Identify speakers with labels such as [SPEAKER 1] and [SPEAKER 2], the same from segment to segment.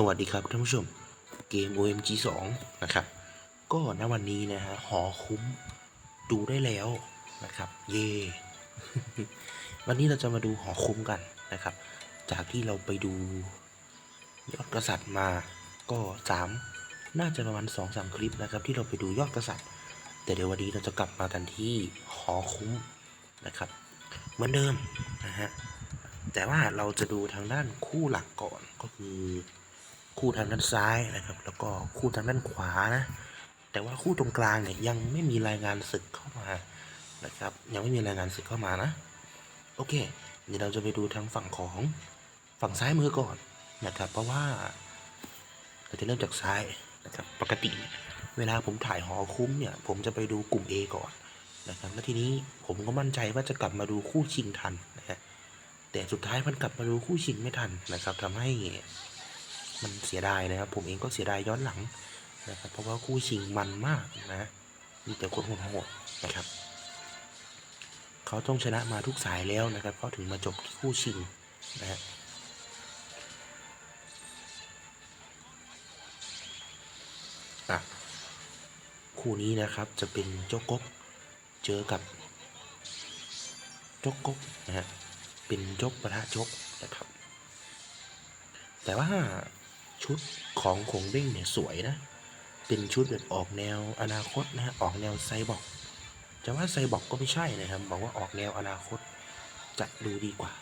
[SPEAKER 1] สวัสดีครับท่านผู้ชม เกม OMG 2 นะครับ ก็ณวันนี้นะฮะหอคุ้มดูได้แล้วนะครับ เย่วันนี้เราจะมาดูหอคุ้มกันนะครับ จากที่เราไปดูยอดกษัตริย์มาก็สามน่าจะประมาณสองสามคลิปนะครับ ที่เราไปดูยอดกษัตริย์ แต่เดี๋ยววันนี้เราจะกลับมากันที่หอคุ้มนะครับ เหมือนเดิมนะฮะแต่ว่าเราจะดูทางด้านคู่หลักก่อนก็คือ คู่ทางด้านซ้ายนะครับ แล้วก็คู่ทางด้านขวานะ แต่ว่าคู่ตรงกลางเนี่ยยังไม่มีรายงานศึกเข้ามานะครับ ยังไม่มีรายงานศึกเข้ามานะ โอเค เดี๋ยวเราจะไปดูทางฝั่งของฝั่งซ้ายมือก่อนนะครับ เพราะว่าเราจะเริ่มจากซ้ายนะครับ ปกติเวลาผมถ่ายหอคุ้มเนี่ย ผมจะไปดูกลุ่ม A ก่อนนะครับแล้วทีนี้ผมก็มั่นใจว่าจะกลับมาดูคู่ชิงทันนะฮะแต่สุดท้ายมันกลับมาดูคู่ชิงไม่ทันนะครับทำให้ มันเสียดายนะครับ ผมเองก็เสียดายย้อนหลังนะครับเพราะว่าคู่ชิงมันมากนะมีแต่คนโหดๆนะครับ เขาต้องชนะมาทุกสายแล้วนะครับเขาถึงมาจบที่คู่ชิงนะฮะคู่นี้นะครับจะเป็นเจ้ากบเจอกับเจ้ากบนะฮะเป็นจกประทะจกนะครับ แต่ว่า ชุดของขงเบ้งเนี่ยสวยนะ เป็นชุดแบบออกแนวอนาคตนะฮะออกแนวไซบอร์กจะว่าไซบอร์กก็ไม่ใช่นะครับ บอกว่าออกแนวอนาคตจะดูดีกว่า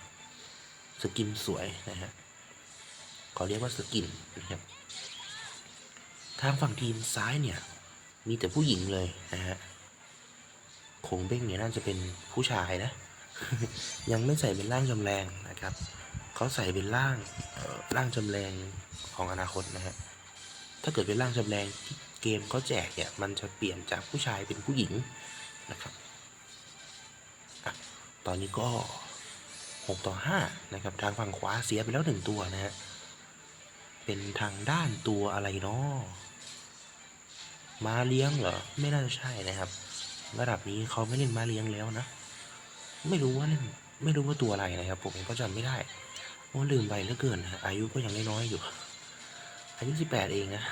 [SPEAKER 1] สกินสวยนะฮะขอเรียกว่าสกินนะครับ ทางฝั่งทีมซ้ายเนี่ย มีแต่ผู้หญิงเลยนะฮะคงเบ้งเนี่ยน่าจะเป็นผู้ชายนะ ยังไม่ใส่เป็นร่างจำแรงนะครับ เขาใส่เป็นร่างร่างจำแรงของอนาคตนะฮะ ถ้าเกิดเป็นร่างจำแรงที่เกมเขาแจกเนี่ย มันจะเปลี่ยนจากผู้ชายเป็นผู้หญิงนะครับอตอนนี้ก็ 6 ต่อ 5 นะครับ ทางฝั่งขวาเสียไปแล้วหนึ่งตัวนะฮะ เป็นทางด้านตัวอะไรเนาะมาเลี้ยงเหรอ ไม่น่าจะใช่นะครับ ระดับนี้เขาไม่เล่นมาเลี้ยงแล้วนะ ไม่รู้ว่าเล่นไม่รู้ว่าตัวอะไรนะครับ ผมก็จำไม่ได้ ราะลืมไปเหลือเกินนะฮะอายุก็ยังน้อยๆอยู่ อายุสิบแปดเองนะ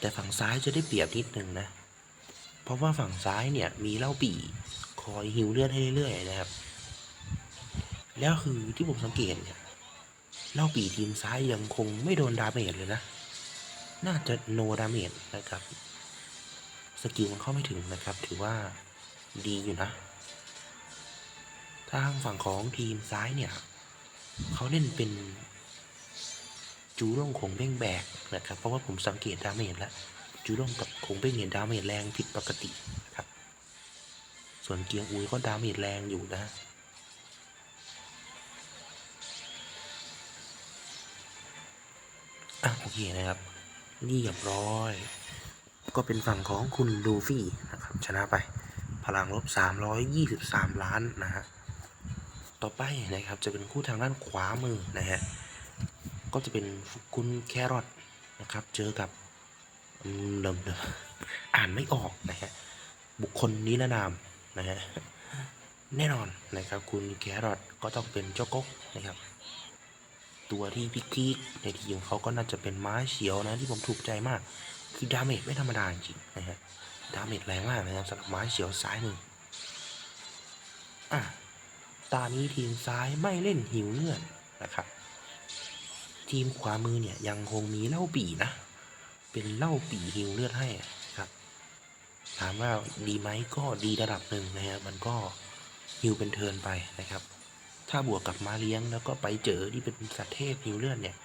[SPEAKER 1] แต่ฝั่งซ้ายจะได้เปรียบนิดนึงนะ เพราะว่าฝั่งซ้ายเนี่ยมีเล่าปี่คอยหิวเลือดให้เรื่อยๆนะครับ แล้วคือที่ผมสังเกตเนี่ยเล่าปี่ทีมซ้ายยังคงไม่โดนดาเมจเลยนะ น่าจะโนดาเมจนะครับ สกิลมันเข้าไม่ถึงนะครับ ถือว่าดีอยู่นะ ทางฝั่งของทีมซ้ายเนี่ยเขาเล่นเป็นจูร่งคงเบ้งแบกนะครับ เพราะว่าผมสังเกตดาเมจแล้วจูร่งกับคงเบ้งเนี่ยดาเมจแรงผิดปกตินะครับ ส่วนเกียงอุยก็ดาเมจแรงอยู่นะอะโอเคนะครับเรียบร้อย ก็เป็นฝั่งของคุณลูฟี่นะครับชนะไป พลังลบ 323 ล้านนะฮะ ต่อไปนะครับจะเป็นคู่ทางด้านขวามือนะฮะก็จะเป็นคุณแครอทนะครับ เจอกับเดิมเดิมอ่านไม่ออกนะฮะบุคคลนิรนามนะฮะแน่นอนนะครับ คุณแครอทก็ต้องเป็นเจ้าก๊กนะครับ ตัวที่พิกีในทีมเขาก็น่าจะเป็นม้าเขียวนะที่ผมถูกใจมาก คือดาเมจไม่ธรรมดาจริงนะฮะดาเมจแรงมากนะครับสำหรับม้าเขียวซ้ายมืออะ ตานี้ทีมซ้ายไม่เล่นหิวเลือดนะครับ ทีมขวามือเนี่ยยังคงมีเล่าปี่นะ เป็นเล่าปี่หิวเลือดให้ครับ ถามว่าดีไหมก็ดีระดับหนึ่งนะฮะมันก็หิวเป็นเทินไปนะครับ ถ้าบวกกับมาเลี้ยงแล้วก็ไปเจอที่เป็นสัตว์เทพหิวเลือดเนี่ย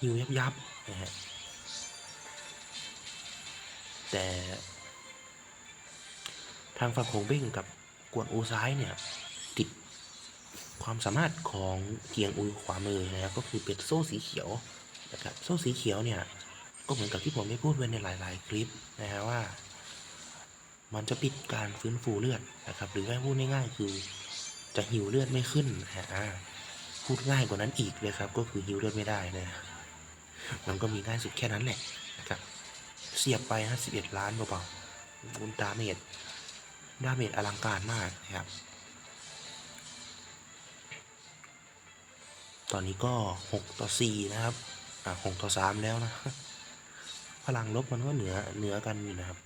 [SPEAKER 1] หิวยับยับนะฮะแต่ทางฝั่งของเบ้งกับกวนอูซ้ายเนี่ยติด ความสามารถของเกียงอุยขวามือนะครับก็คือเป็นโซ่สีเขียวนะครับโซ่สีเขียวเนี่ยก็เหมือนกับที่ผมได้พูดไว้ในหลายๆ คลิปนะฮะว่า มันจะปิดการฟื้นฟูเลือดนะครับ หรือให้พูดง่ายๆคือจะหิวเลือดไม่ขึ้นนะฮะพูดง่ายกว่านั้นอีกเลยครับ ก็คือหิวเลือดไม่ได้นะมันก็มีง่ายสุดแค่นั้นแหละนะครับ เสียบไปฮะสิบเอ็ดล้านเบาๆบุญดาเมจดาเมจอลังการมากนะครับ ตอนนี้ก็ 6 ต่อ 4 นะครับ อ่า6ต่อ 3 แล้วนะ พลังลบมันก็เหนือเหนือกันอยู่นะครับ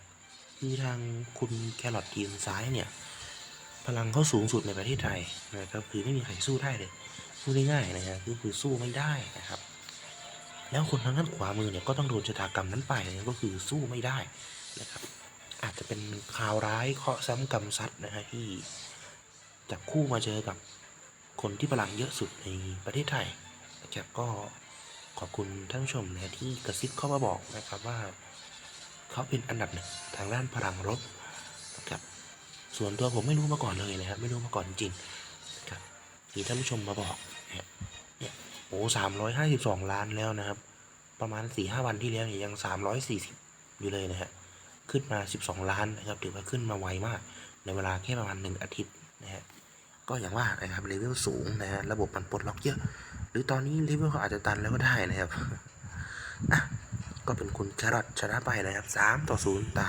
[SPEAKER 1] คือทางคุณแครอททีมซ้ายเนี่ย พลังเขาสูงสุดในประเทศไทยนะครับ คือไม่มีใครสู้ได้เลยพูดง่ายๆนะฮะคือคือสู้ไม่ได้นะครับ แล้วคนทางด้านขวามือเนี่ยก็ต้องโดนชะตากรรมนั้นไปนะก็คือสู้ไม่ได้นะครับ อาจจะเป็นข่าวร้ายเคาะซ้ำกรรมซัดนะฮะที่จับคู่มาเจอกับ คนที่พลังเยอะสุดในประเทศไทยนะครับก็ขอบคุณท่านผู้ชมนะที่กระซิบเข้ามาบอกนะครับว่า เขาเป็นอันดับหนึ่งทางด้านพลังรบนะครับส่วนตัวผมไม่รู้มาก่อนเลยนะครับไม่รู้มาก่อนจริงนะครับมีท่านผู้ชมมาบอกเนี่ยเนี่ยโอ้สามร้อยห้าสิบสองล้านแล้วนะครับ ประมาณสี่ห้าวันที่แล้วเนี่ยยังสามร้อยสี่สิบอยู่เลยนะฮะขึ้นมา12ล้านนะครับถือว่าขึ้นมาไวมาก ในเวลาแค่ประมาณ1อาทิตย์นะฮะ ก็อย่างว่านะครับเลเวลสูงนะฮะระบบมันปลดล็อกเยอะ หรือตอนนี้เลเวลเขาอาจจะตันแล้วก็ได้นะครับอะก็เป็นคุณแครอทชนะไปนะครับ3ต่อ0ตา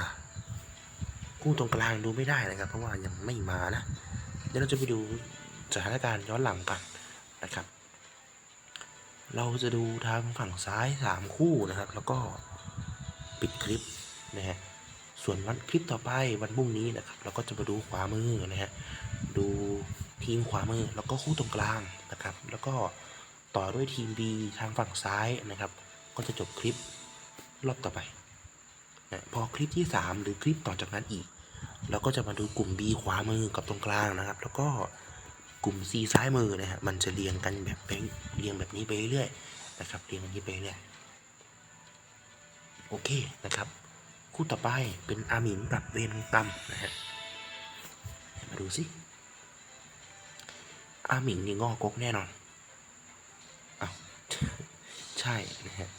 [SPEAKER 1] คู่ตรงกลางดูไม่ได้นะครับ เพราะว่ายังไม่มานะ เดี๋ยวเราจะไปดูสถานการณ์ย้อนหลังกันนะครับ เราจะดูทางฝั่งซ้าย 3 คู่นะครับ แล้วก็ปิดคลิปนะฮะส่วนวันคลิปต่อไปวันพรุ่งนี้นะครับ เราก็จะมาดูขวามือนะฮะดู ทีมขวามือแล้วก็คู่ตรงกลางนะครับ แล้วก็ต่อด้วยทีม B ทางฝั่งซ้ายนะครับ ก็จะจบคลิปรอบต่อไปนะพอคลิปที่ 3 หรือคลิปต่อจากนั้นอีก เราก็จะมาดูกลุ่ม B ขวามือกับตรงกลางนะครับ แล้วก็กลุ่ม C ซ้ายมือนะฮะมันจะเรียงกันแบบเรียงแบบนี้ไปเรื่อยๆนะครับเรียงแบบนี้ไปเรื่อยโอเคนะครับ คู่ต่อไปเป็นอาหมินกับเวนกรรมนะฮะมาดูสิ อาหมิงนี่งอกกแน่นอนอ้าวใช่นะฮะ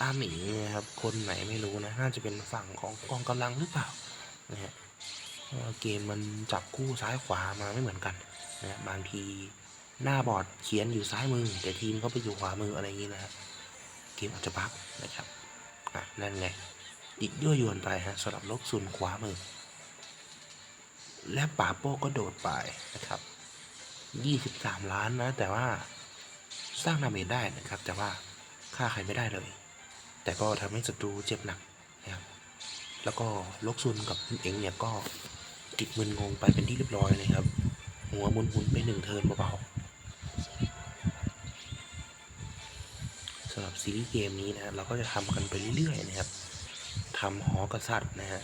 [SPEAKER 1] อาหมิงนี่ยครับ คนไหนไม่รู้นะ น่าจะเป็นฝั่งของกองกำลังหรือเปล่านะฮะเกมมันจับคู่ซ้ายขวามาไม่เหมือนกันนะฮะบางทีหน้าบอร์ดเขียนอยู่ซ้ายมือ แต่ทีมเขาไปอยู่ขวามืออะไรอย่างนี้นะฮะเกมอาจจะบั๊กนะครับอะนั่นไงอีกยั่วยวนไปฮะสำหรับลกซุนขวามือ และป่าโป้ก็โดดไปนะครับ 23ล้านนะ แต่ว่าสร้างดาเมจได้นะครับ แต่ว่าฆ่าใครไม่ได้เลย แต่ก็ทำให้ศัตรูเจ็บหนักนะครับแล้วก็ลกซุนกับคุณเอ็งเนี่ยก็ติดมึนงงไปเป็นที่เรียบร้อยเลยครับ หัวหมุนไปหนึ่งเทิร์นเบาๆสำหรับซีรีส์เกมนี้นะเราก็จะทำกันไปเรื่อยๆนะครับทำหอกษัตริย์นะฮะ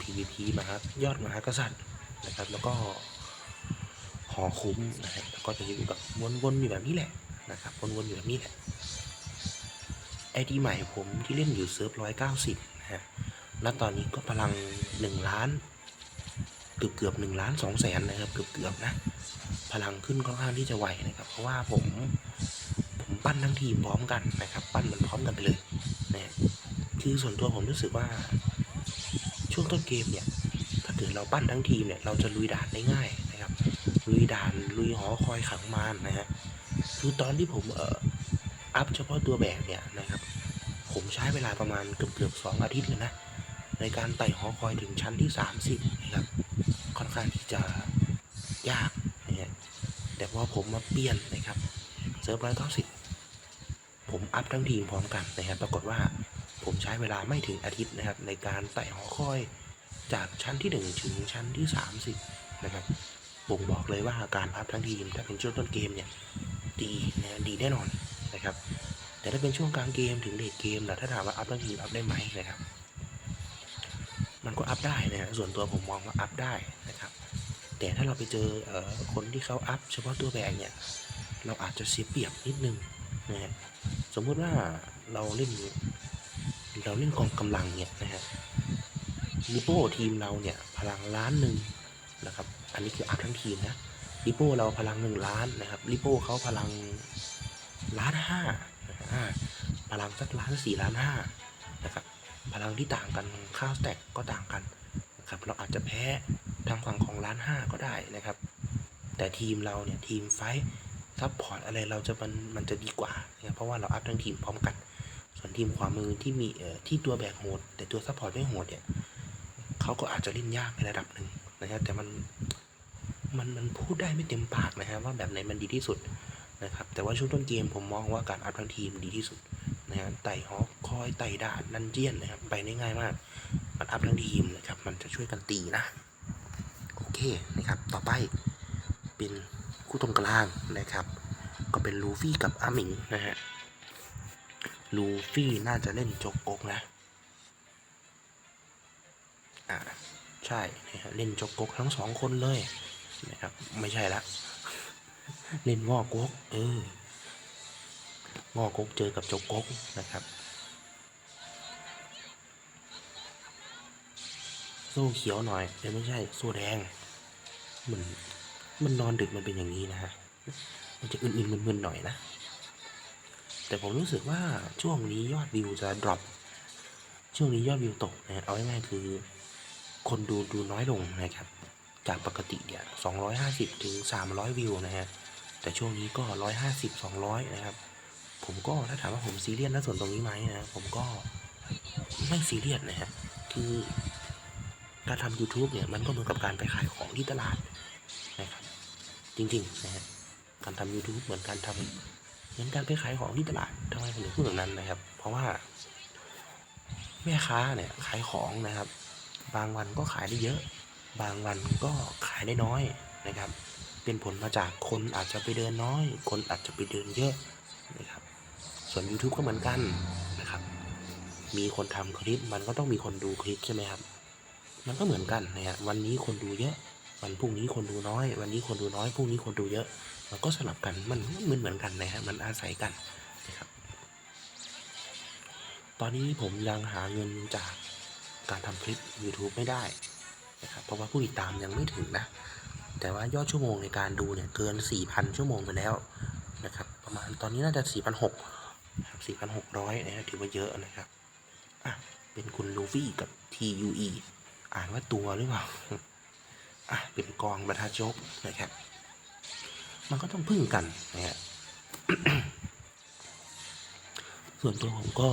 [SPEAKER 1] PVP มาครับยอดมหากษัตริย์นะครับแล้วก็ อคุ้มนะฮะแล้วก็จะอยู่กับวนๆอยู่แบบนี้แหละนะครับวนๆอยู่แบบนี้แหละไอดีใหม่ผมที่เล่นอยู่เซิร์ฟร้อยเก้าสิบนะฮะแล้วตอนนี้ก็พลังหนึ่งล้านเกือบเกือบหนึ่งล้านสองแสนนะครับเกือบเกือบๆนะ พลังขึ้นค่อนข้างที่จะไวนะครับ เพราะว่าผมผมปั้นทั้งทีมพร้อมกันนะครับ ปั้นมันพร้อมกันไปเลยนะคือส่วนตัวผมรู้สึกว่าช่วงต้นเกมเนี่ย ถ้าเกิดเราปั้นทั้งทีมเนี่ย เราจะลุยด่านได้ง่าย ลุยด่านลุยหอคอยขังมารนะฮะคือตอนที่ผมเอ่ออัพเฉพาะตัวแบกเนี่ยนะครับ ผมใช้เวลาประมาณเกือบเกือบสองอาทิตย์เลยนะ ในการไต่หอคอยถึงชั้นที่ 30นะครับค่อนข้างที่จะยากนะฮะแต่พอผมมาเปลี่ยนนะครับเซิร์ฟร้อยเก้าสิบผมอัพทั้งทีมพร้อมกันนะครับ ปรากฏว่าผมใช้เวลาไม่ถึงอาทิตย์นะครับ ในการไต่หอคอยจากชั้นที่ 1 ถึงชั้นที่ 30 นะครับ บ่งบอกเลยว่าการอัพทั้งทีมถ้าเป็นช่วงต้นเกมเนี่ยดีนะดีแน่นอนนะครับ แต่ถ้าเป็นช่วงกลางเกมถึงเลทเกมแล้วถ้าถามว่าอัพทั้งทีมอัพได้ไหมนะครับ มันก็อัพได้นะฮะส่วนตัวผมมองว่าอัพได้นะครับ แต่ถ้าเราไปเจอเออคนที่เขาอัพเฉพาะตัวแบกเนี่ยเราอาจจะเสียเปรียบนิดนึงนะฮะสมมุติว่าเราเล่นเราเล่นกองกำลังเนี่ยนะฮะลิโป้ทีมเราเนี่ยพลังล้านหนึ่งนะครับ นนี้คืออัพทั้งทีมนะลิโป้เราพลังหนึ่งล้านนะครับลิโป้เขาพลังล้านห้าพลังสักล้านสี่ล้านห้านะครับพลังที่ต่างกันค่าสแตกก็ต่างกันนะครับเราอาจจะแพ้ทางฝั่งของล้านห้าก็ได้นะครับ แต่ทีมเราเนี่ยทีมไฟซัพพอร์ตอะไรเราจะมันมันจะดีกว่านะเพราะว่าเราอัพทั้งทีมพร้อมกัน ส่วนทีมขวามือที่มีเอ่อที่ตัวแบกโหดแต่ตัวซัพพอร์ตไม่โหดเนี่ยเขาก็อาจจะเล่นยากในระดับหนึ่งนะครับแต่มัน มันมันพูดได้ไม่เต็มปากนะฮะว่าแบบไหนมันดีที่สุดนะครับแต่ว่าช่วงต้นเกมผมมองว่าการอัพทั้งทีมดีที่สุดนะฮะไต่ฮอกคอยไต่ด่านดันเจียนนะครับไปได้ง่ายมากมันอัพทั้งทีมนะครับมันจะช่วยกันตีนะโอเคนะครับต่อไปเป็นคู่ตรงกลางนะครับ ก็เป็นลูฟี่กับอาหมิงนะฮะลูฟี่น่าจะเล่นจกอกนะอ่าใช่นะฮะเล่นจกกกทั้งสองคนเลย นะครับ ไม่ใช่ละเล่นงอกกเอองอกกเจอกับจกกกนะครับโซ่เขียวหน่อยแต่ไม่ใช่โซ่แดงมันมันนอนดึกมันเป็นอย่างนี้นะฮะมันจะอื่นๆมึนๆหน่อยนะ แต่ผมรู้สึกว่าช่วงนี้ยอดวิวจะดรอปช่วงนี้ยอดวิวตกนะเอาง่ายๆคือ คนดูดูน้อยลงนะครับ จากปกติเนี่ย250 ถึง 300 วิวนะฮะ แต่ช่วงนี้ก็ 150 200 นะครับ ผมก็ถ้าถามว่าผมซีเรียสนะส่วนตรงนี้ไหมนะผมก็ไม่ซีเรียสนะฮะ คือการทำ YouTube เนี่ยมันก็เหมือนกับการไปขายของที่ตลาดนะครับ จริงๆนะฮะ การทำ YouTube เหมือนการทำเหมือนการไปขายของที่ตลาดทำไมผมถึงพูดแบบนั้นนะครับ เพราะว่าแม่ค้าเนี่ยขายของนะครับ บางวันก็ขายได้เยอะ บางวันก็ขายได้น้อยนะครับ เป็นผลมาจากคนอาจจะไปเดินน้อย คนอาจจะไปเดินเยอะนะครับ ส่วน YouTube ก็เหมือนกันนะครับ มีคนทำคลิปมันก็ต้องมีคนดูคลิปใช่ไหมครับ มันก็เหมือนกันนะฮะวันนี้คนดูเยอะ วันพรุ่งนี้คนดูน้อย วันนี้คนดูน้อยพรุ่งนี้คนดูเยอะ มันก็สลับกันมันเหมือนเหมือนกันนะฮะมันอาศัยกันนะครับ ตอนนี้ผมยังหาเงินจากการทำคลิป YouTube ไม่ได้ นะครับเพราะว่าผู้ติดตามยังไม่ถึงนะ แต่ว่ายอดชั่วโมงในการดูเนี่ยเกิน 4,000 ชั่วโมงไปแล้วนะครับประมาณตอนนี้น่าจะ 4,600นะครับ4,600นะฮะถือว่าเยอะนะครับอะเป็นคุณลูฟี่กับ TUE อ่านว่าตัวหรือเปล่าอะเป็นกองบรรทัดยกนะครับ มันก็ต้องพึ่งกันนะฮะส่วนตัวผมก็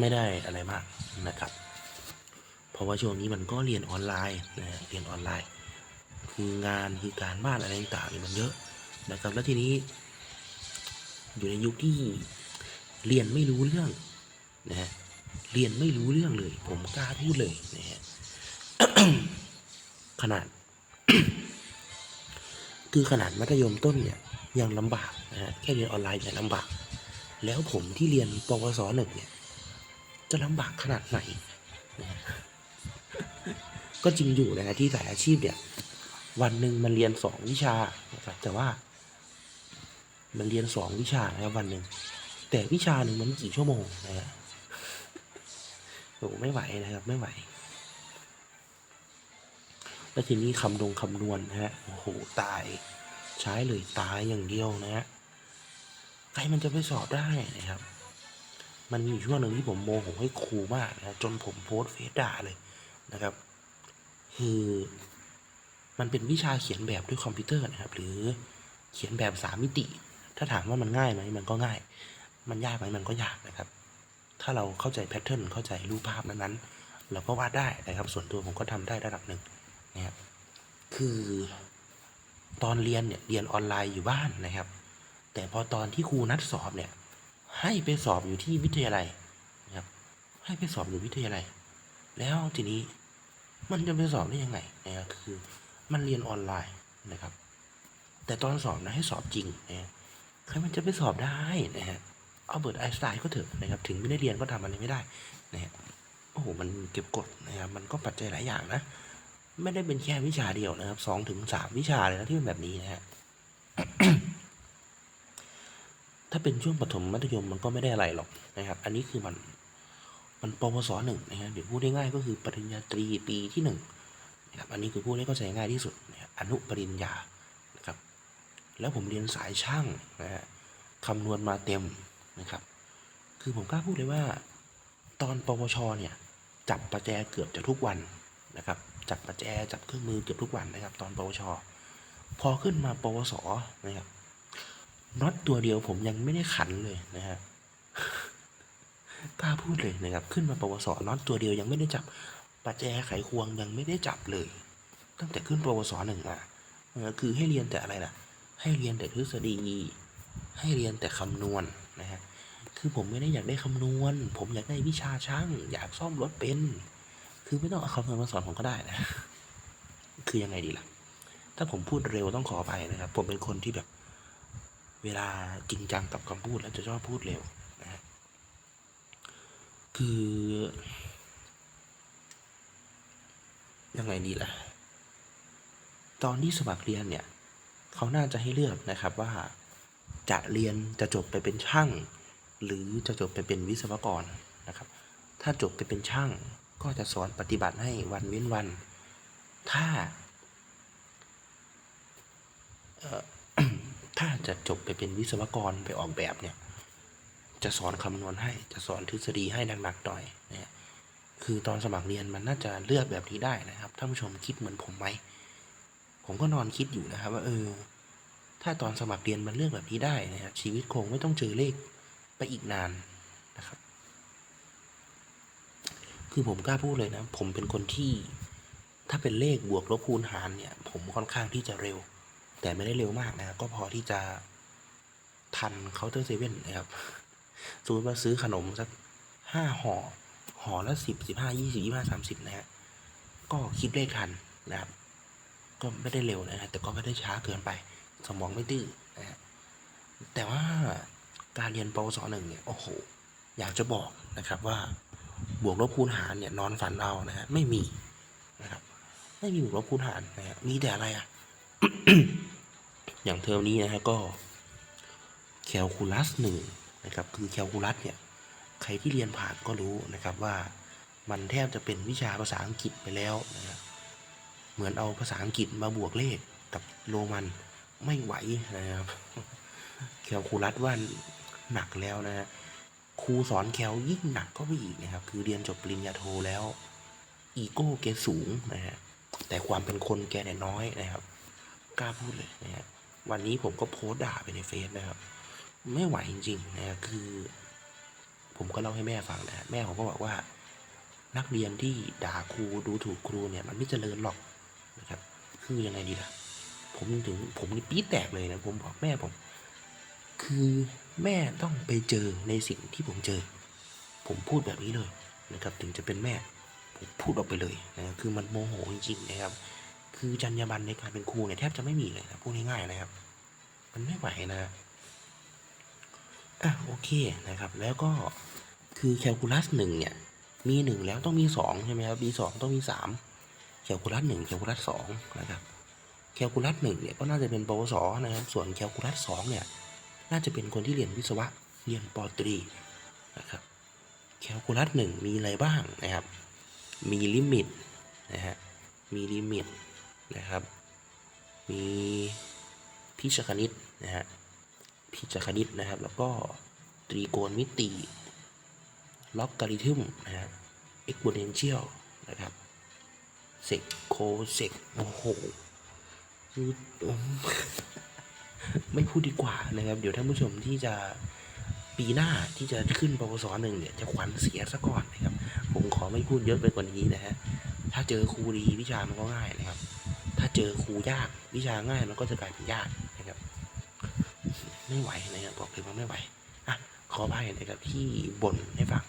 [SPEAKER 1] ไม่ได้อะไรมากนะครับ เพราะว่าช่วงนี้มันก็เรียนออนไลน์นะเรียนออนไลน์ คืองานคือการบ้านอะไรต่างๆมันเยอะนะครับ แล้วทีนี้ อยู่ในยุคที่เรียนไม่รู้เรื่องนะฮะเรียนไม่รู้เรื่องเลย ผมกล้าพูดเลยนะฮะขนาด คือขนาดมัธยมต้นเนี่ยยังลำบากนะฮะแค่เรียนออนไลน์เนี่ยลำบาก แล้วผมที่เรียนปวสหนึ่งเนี่ย จะลำบากขนาดไหนนะฮะ ก็จริงอยู่นะที่สายอาชีพเนี่ยวันหนึ่งมันเรียนสองวิชานะครับแต่ว่ามันเรียนสองวิชานะครับวันหนึ่งแต่วิชาหนึ่งมันกี่ชั่วโมงนะฮะโอ้ไม่ไหวนะครับไม่ไหว แล้วทีนี้คำนงคำนวณนะฮะโอ้โหตาย ใช้เลยตายอย่างเดียวนะฮะใครมันจะไปสอบได้นะครับ มันมีอยู่ช่วงหนึ่งที่ผมโมโหให้ครูมากนะจนผมโพสต์เฟซด่าเลยนะครับ คือมันเป็นวิชาเขียนแบบด้วยคอมพิวเตอร์นะครับ หรือเขียนแบบสามมิติ ถ้าถามว่ามันง่ายไหมมันก็ง่าย มันยากไหมมันก็ยากนะครับ ถ้าเราเข้าใจแพทเทิร์นเข้าใจรูปภาพนั้นๆเราก็วาดได้นะครับ ส่วนตัวผมก็ทำได้ระดับหนึ่งนะครับคือตอนเรียนเนี่ยเรียนออนไลน์อยู่บ้านนะครับ แต่พอตอนที่ครูนัดสอบเนี่ย ให้ไปสอบอยู่ที่วิทยาลัยนะครับ ให้ไปสอบอยู่วิทยาลัย แล้วทีนี้ มันจะไปสอบได้ยังไงนะครับคือ มันเรียนออนไลน์นะครับ แต่ตอนสอบนะให้สอบจริงนะใครมันจะไปสอบได้นะฮะเอาเบิร์ตไอน์สไตน์ก็เถอะนะครับ ถึงไม่ได้เรียนก็ทำอะไรไม่ได้นะฮะโอ้โหมันเก็บกดนะครับมันก็ปัจจัยหลายอย่างนะ ไม่ได้เป็นแค่วิชาเดียวนะครับสองถึงสามวิชาเลยนะที่เป็นแบบนี้นะฮะถ้าเป็นช่วงปฐมมัธยมมันก็ไม่ได้อะไรหรอกนะครับ อันนี้คือมัน มันปวสหนึ่งนะครับเดี๋ยวพูดได้ง่ายก็คือปริญญาตรีปีที่หนึ่งนะครับอันนี้คือพูดให้เข้าใจง่ายที่สุดนะครับอนุปริญญานะครับ แล้วผมเรียนสายช่างนะฮะคำนวณมาเต็มนะครับ คือผมกล้าพูดเลยว่า ตอนปวชเนี่ยจับประแจเกือบจะทุกวันนะครับจับประแจจับเครื่องมือเกือบทุกวันนะครับ ตอนปวช พอขึ้นมาปวสนะครับน็อตตัวเดียวผมยังไม่ได้ขันเลยนะฮะ กล้าพูดเลยนะครับ ขึ้นมาปวสน็อตตัวเดียวยังไม่ได้จับประแจไขควงยังไม่ได้จับเลย ตั้งแต่ขึ้นปวสหนึ่งมาเออคือให้เรียนแต่อะไรล่ะ ให้เรียนแต่ทฤษฎี ให้เรียนแต่คำนวณนะฮะคือผมไม่ได้อยากได้คำนวณ ผมอยากได้วิชาช่าง อยากซ่อมรถเป็น คือไม่ต้องเอาคำนวณมาสอนผมก็ได้นะ คือยังไงดีล่ะ ถ้าผมพูดเร็วต้องขออภัยนะครับ ผมเป็นคนที่แบบ เวลาจริงจังกับคำพูดแล้วจะชอบพูดเร็ว คือ ยังไงดีล่ะ ตอนที่สมัครเรียนเนี่ย เขาน่าจะให้เลือกนะครับว่าจะเรียนจะจบไปเป็นช่าง หรือจะจบไปเป็นวิศวกรนะครับ ถ้าจบไปเป็นช่างก็จะสอนปฏิบัติให้วันเว้นวัน ถ้าถ้าจะจบไปเป็นวิศวกรไปออกแบบเนี่ย จะสอนคำนวณให้ จะสอนทฤษฎีให้หนักๆหน่อยนะฮะคือตอนสมัครเรียนมันน่าจะเลือกแบบนี้ได้นะครับท่านผู้ชมคิดเหมือนผมไหม ผมก็นอนคิดอยู่นะครับ ว่าเออ ถ้าตอนสมัครเรียนมันเลือกแบบนี้ได้นะครับชีวิตคงไม่ต้องเจอเลขไปอีกนานนะครับ คือผมกล้าพูดเลยนะ ผมเป็นคนที่ ถ้าเป็นเลขบวกลบคูณหารเนี่ย ผมค่อนข้างที่จะเร็ว แต่ไม่ได้เร็วมากนะครับก็พอที่จะทันเคาน์เตอร์เซเว่นนะครับ สมมติว่าซื้อขนมสักห้าห่อห่อละสิบสิบห้ายี่สิบยี่ห้าสามสิบนะฮะก็คิดเลขทันนะครับ ก็ไม่ได้เร็วนะฮะแต่ก็ไม่ได้ช้าเกินไป สมองไม่ดื้อนะฮะแต่ว่าการเรียนปวสหนึ่งเนี่ยโอ้โหอยากจะบอกนะครับว่าบวกลบคูณหารเนี่ยนอนฝันเอานะฮะไม่มีนะครับ ไม่มีบวกลบคูณหารนะฮะมีแต่อะไรอะอย่างเทอมนี้นะฮะก็แคลคูลัสหนึ่ง นะครับคือแคลคูลัสเนี่ยใครที่เรียนผ่านก็รู้นะครับว่ามันแทบจะเป็นวิชาภาษาอังกฤษไปแล้วนะเหมือนเอาภาษาอังกฤษมาบวกเลขกับโรมันไม่ไหวนะครับแคลคูลัสว่าหนักแล้วนะฮะครูสอนแคลยิ่งหนักก็ไปอีกนะครับ คือเรียนจบปริญญาโทแล้ว อีโก้แกสูงนะฮะแต่ความเป็นคนแกเนี่ยน้อยนะครับ กล้าพูดเลยนะฮะวันนี้ผมก็โพสต์ด่าไปในเฟซนะครับ ไม่ไหวจริงๆนะคือ ผมก็เล่าให้แม่ฟังนะแม่ผมก็บอกว่า นักเรียนที่ด่าครูดูถูกครูเนี่ย มันไม่เจริญหรอกนะครับ คือยังไงดีล่ะ ผมถึงผมนี่ปี๊แตกเลยนะผมบอกแม่ผม คือแม่ต้องไปเจอในสิ่งที่ผมเจอ ผมพูดแบบนี้เลยนะครับ ถึงจะเป็นแม่ผมพูดออกไปเลยนะคือมันโมโหจริงๆนะครับ คือจรรยาบรรณในการเป็นครูเนี่ยแทบจะไม่มีเลยนะพูดง่ายๆนะครับ มันไม่ไหวนะ อะโอเคนะครับ แล้วก็คือแคลคูลัสหนึ่งเนี่ย มีหนึ่งแล้วต้องมีสองใช่ไหมครับมีสองต้องมีสามแคลคูลัสหนึ่งแคลคูลัสสองนะครับแคลคูลัสหนึ่งเนี่ยก็น่าจะเป็นปวสนะครับ ส่วนแคลคูลัสสองเนี่ย น่าจะเป็นคนที่เรียนวิศวะเรียนปตรีนะครับแคลคูลัสหนึ่งมีอะไรบ้างนะครับ มีลิมิตนะฮะมีลิมิตนะครับ มีพิชคณิตนะฮะ พิชคณิตนะครับ แล้วก็ตรีโกณมิติล็อกการิทึมนะฮะเอ็กโพเนนเชียลนะครับเซกโคเซกโอ้โหคือไม่พูดดีกว่านะครับ เดี๋ยวท่านผู้ชมที่จะปีหน้าที่จะขึ้นปวสหนึ่งเนี่ยจะขวัญเสียซะก่อนนะครับ ผมขอไม่พูดเยอะไปกว่านี้นะฮะถ้าเจอครูดีวิชามันก็ง่ายนะครับ ถ้าเจอครูยากวิชาง่ายมันก็จะกลายเป็นยาก ไม่ไหวนะครับบอกเลยว่าไม่ไหวอะขออภัยนะครับที่บ่นให้ฟัง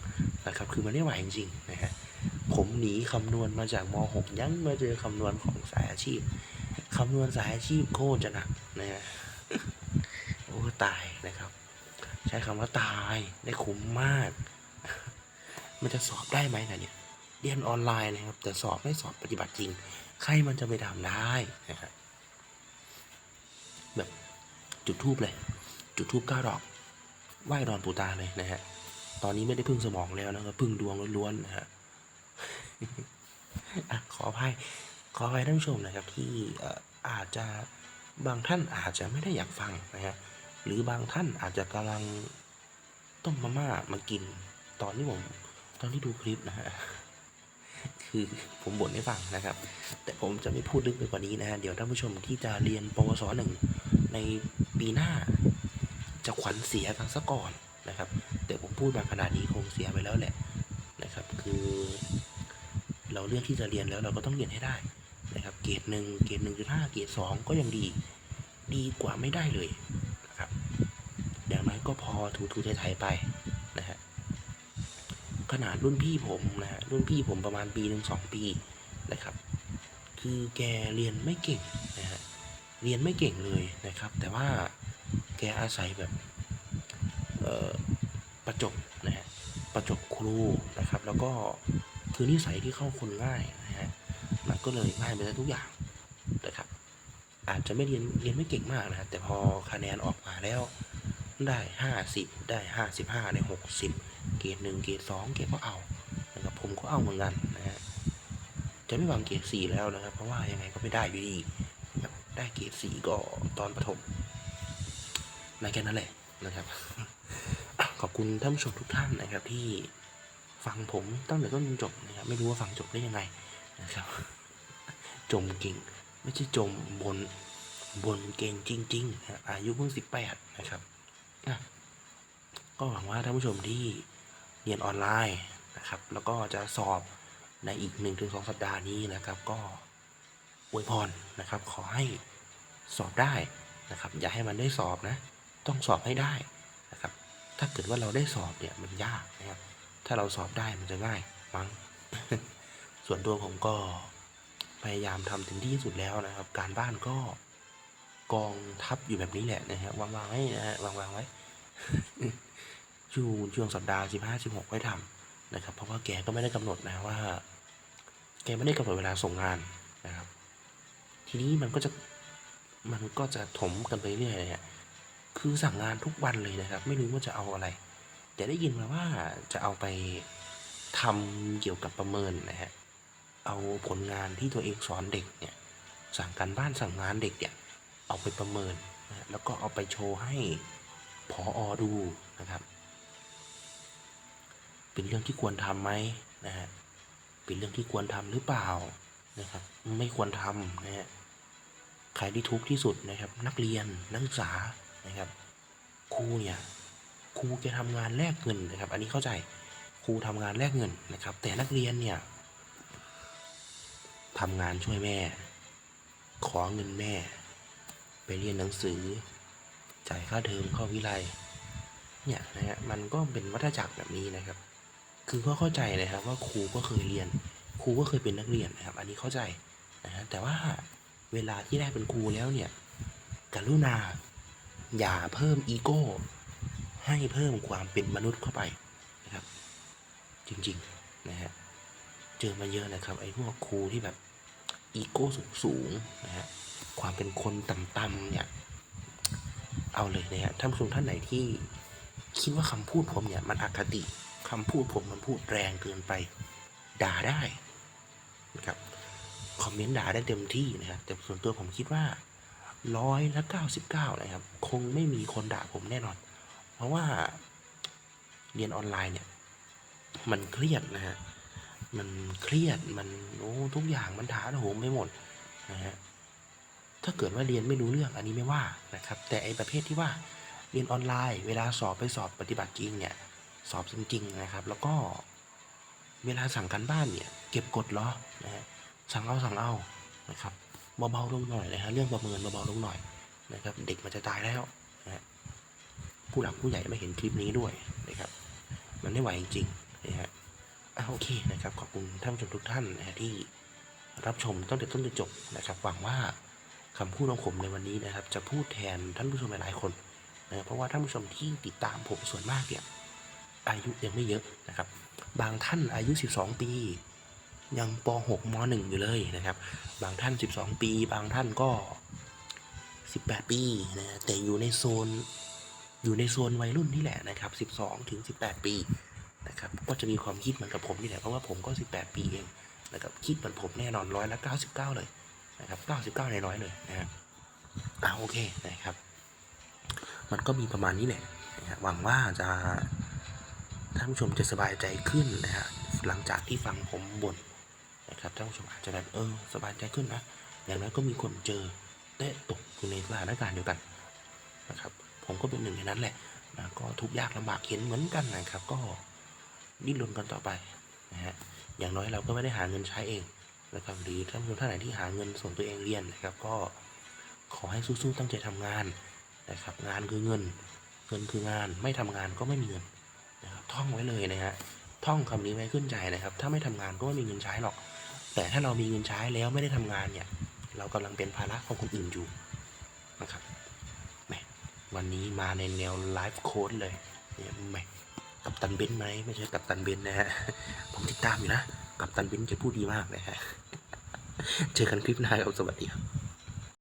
[SPEAKER 1] นะครับคือมันไม่ไหวจริงๆนะฮะผมหนีคำนวณมาจากม .6 ยังมาเจอคำนวณของสายอาชีพคำนวณสายอาชีพโคตรจะหนักนะฮะโอ้ตายนะครับ ใช้คำว่าตายได้คุ้มมาก มันจะสอบได้ไหมนะเนี่ยเรียนออนไลน์นะครับ แต่สอบไม่สอบปฏิบัติจริง ใครมันจะไปทำได้นะครับแบบจุดทูบเลย จุดทูบเก้าดอกไหว้ดอนปูตาเลยนะฮะ ตอนนี้ไม่ได้พึ่งสมองแล้วนะครับพึ่งดวงล้วนๆนะฮะขออภัยขออภัยท่านผู้ชมนะครับที่อาจจะบางท่านอาจจะไม่ได้อยากฟังนะฮะหรือบางท่านอาจจะกำลังต้มมาม่ามากิน ตอนที่ผมตอนที่ดูคลิปนะฮะคือผมบ่นให้ฟังนะครับ แต่ผมจะไม่พูดลึกไปกว่านี้นะฮะเดี๋ยวท่านผู้ชมที่จะเรียนปวสหนึ่งในปีหน้า จะขวัญเสียกันซะก่อนนะครับแต่ผมพูดมาขนาดนี้คงเสียไปแล้วแหละนะครับ คือ เราเลือกที่จะเรียนแล้วเราก็ต้องเรียนให้ได้นะครับ เกรดหนึ่งเกรดหนึ่งจุดห้าเกรดสองก็ยังดี ดีกว่าไม่ได้เลยนะครับอย่างน้อยก็พอถูถูไทยๆไปนะฮะขนาดรุ่นพี่ผมนะฮะรุ่นพี่ผมประมาณปีหนึ่งสองปีนะครับ คือแกเรียนไม่เก่งนะฮะเรียนไม่เก่งเลยนะครับ แต่ว่า แกอาศัยแบบประจบนะฮะประจบครูนะครับ แล้วก็คือนิสัยที่เข้าคนง่ายนะฮะมันก็เลยง่ายไปทุกอย่างนะครับ อาจจะไม่เรียนเรียนไม่เก่งมากนะ แต่พอคะแนนออกมาแล้วได้ห้าสิบได้ห้าสิบห้าได้หกสิบเกรดหนึ่งเกรดสองแกก็เอานะครับผมก็เอาเหมือนกันนะฮะจะไม่หวังเกรดสี่แล้วนะครับ เพราะว่ายังไงก็ไม่ได้อยู่ดีได้เกรดสี่ก็ตอนประถม นั่นแค่นั้นแหละนะครับขอบคุณท่านผู้ชมทุกท่านนะครับที่ฟังผมตั้งแต่ต้นจนจบนะครับไม่รู้ว่าฟังจบได้ยังไงนะครับ จมเก่ง ไม่ใช่จมบนบนเก่งจริงๆนะอายุเพิ่งสิบแปดนะครับก็หวังว่าท่านผู้ชมที่เรียนออนไลน์นะครับ แล้วก็จะสอบในอีก1นถึงสสัปดาห์นี้นะครับ ก็อวยพรนะครับ ขอให้สอบได้นะครับ อย่าให้มันได้สอบนะ ต้องสอบให้ได้นะครับ ถ้าเกิดว่าเราได้สอบเนี่ยมันยากนะครับ ถ้าเราสอบได้มันจะง่ายมั้ง ส่วนตัวผมก็พยายามทำเต็มที่สุดแล้วนะครับ การบ้านก็กองทับอยู่แบบนี้แหละนะฮะวางๆไว้นะฮะวางๆไว้ช่วงช่วงสัปดาห์สิบห้าสิบหกไว้ทำนะครับ เพราะว่าแกก็ไม่ได้กำหนดนะว่า แกไม่ได้กำหนดเวลาส่งงานนะครับ ทีนี้มันก็จะมันก็จะถมกันไปเรื่อยเลยฮะ คือสั่งงานทุกวันเลยนะครับ ไม่รู้ว่าจะเอาอะไรแต่ได้ยินมาว่าจะเอาไปทำเกี่ยวกับประเมินนะฮะเอาผลงานที่ตัวเองสอนเด็กเนี่ยสั่งการบ้านสั่งงานเด็กเนี่ยเอาไปประเมินนะแล้วก็เอาไปโชว์ให้พออดูนะครับ เป็นเรื่องที่ควรทำไหมนะฮะเป็นเรื่องที่ควรทำหรือเปล่านะครับ ไม่ควรทำนะฮะใครที่ทุกข์ที่สุดนะครับ นักเรียนนักศึกษา นะครับครูเนี่ยครูแกทำงานแลกเงินนะครับ อันนี้เข้าใจครูทำงานแลกเงินนะครับ แต่นักเรียนเนี่ยทำงานช่วยแม่ ขอเงินแม่ ไปเรียนหนังสือ จ่ายค่าเทอมเข้าวิไลเนี่ยนะฮะมันก็เป็นวัฏจักรแบบนี้นะครับ คือก็เข้าใจนะครับว่าครูก็เคยเรียน ครูก็เคยเป็นนักเรียนนะครับ อันนี้เข้าใจนะฮะแต่ว่าเวลาที่ได้เป็นครูแล้วเนี่ยกรุณา อย่าเพิ่มอีโก้ ให้เพิ่มความเป็นมนุษย์เข้าไปนะครับ จริงๆนะฮะเจอมาเยอะนะครับไอ้พวกครูที่แบบอีโก้สูงๆนะฮะความเป็นคนต่ำๆเนี่ยเอาเลยนะฮะท่านผู้ชมท่านไหนที่คิดว่าคำพูดผมเนี่ยมันอคติคำพูดผมมันพูดแรงเกินไป ด่าได้นะครับคอมเมนต์ด่าได้เต็มที่นะครับแต่ส่วนตัวผมคิดว่า ร้อยละเก้าสิบเก้านะครับ คงไม่มีคนด่าผมแน่นอน เพราะว่าเรียนออนไลน์เนี่ย มันเครียดนะฮะ มันเครียด มันโอ้ทุกอย่างมันถาโถมไปหมดนะฮะ ถ้าเกิดว่าเรียนไม่รู้เรื่องอันนี้ไม่ว่านะครับ แต่ไอ้ประเภทที่ว่าเรียนออนไลน์ เวลาสอบไปสอบปฏิบัติจริงเนี่ย สอบจริงๆนะครับ แล้วก็เวลาสั่งการบ้านเนี่ย เก็บกดเหรอนะฮะ สั่งเอาสั่งเอานะครับ เบาๆลงหน่อยนะฮะเรื่องประเมินเบาๆลงหน่อยนะครับ เด็กมันจะตายแล้วนะฮะผู้หลักผู้ใหญ่ไม่เห็นคลิปนี้ด้วยนะครับ มันไม่ไหวจริงๆนะฮะอะโอเคนะครับ ขอบคุณท่านผู้ชมทุกท่านนะฮะที่รับชมตั้งแต่ต้นจนจบนะครับหวังว่าคำพูดของผมในวันนี้นะครับ จะพูดแทนท่านผู้ชมหลายๆคนนะเพราะว่าท่านผู้ชมที่ติดตามผมส่วนมากเนี่ยอายุยังไม่เยอะนะครับ บางท่านอายุ 12 ปี ยังป .6 ม .1 อยู่เลยนะครับ บางท่าน 12 ปี บางท่านก็ 18 ปีนะแต่อยู่ในโซนอยู่ในโซนวัยรุ่นนี่แหละนะครับ 12 ถึง 18 ปีนะครับก็จะมีความคิดเหมือนกับผมนี่แหละเพราะว่าผมก็ 18 ปีเองนะครับคิดเหมือนผมแน่นอนร้อยละ99 เลยนะครับ99 ในร้อยเลยนะครับอ่าโอเคนะครับ มันก็มีประมาณนี้แหละนะหวังว่าจะท่านผู้ชมจะสบายใจขึ้นนะฮะหลังจากที่ฟังผมบ่น นะครับท่านผู้ชมอาจจะแบบเออสบายใจขึ้นนะอย่างนั้นก็มีคนเจอและตกอยู่ในสถานการณ์เดียวกันนะครับ ผมก็เป็นหนึ่งในนั้นแหละนะก็ทุกยากลำบากเห็นเหมือนกันนะครับ ก็ดิ้นรนกันต่อไปนะฮะอย่างน้อยเราก็ไม่ได้หาเงินใช้เองนะครับหรือท่านผู้ชมท่านไหนที่หาเงินส่งตัวเองเรียนนะครับ ก็ขอให้สู้ๆตั้งใจทำงานนะครับ งานคือเงิน เงินคืองานไม่ทำงานก็ไม่มีเงินนะครับท่องไว้เลยนะฮะท่องคำนี้ไว้ขึ้นใจนะครับ ถ้าไม่ทำงานก็ไม่มีเงินใช้หรอก แต่ถ้าเรามีเงินใช้แล้วไม่ได้ทำงานเนี่ย เรากำลังเป็นภาระของคนอื่นอยู่นะครับแหมวันนี้มาในแนวไลฟ์โค้ดเลยเนี่ยแหมกับตันเบนไหมไม่ใช่กับตันเบนนะฮะผมติดตามอยู่นะกับตันเบนจะพูดดีมากนะฮะเจอกันคลิปหน้าครับสวัสดีครับ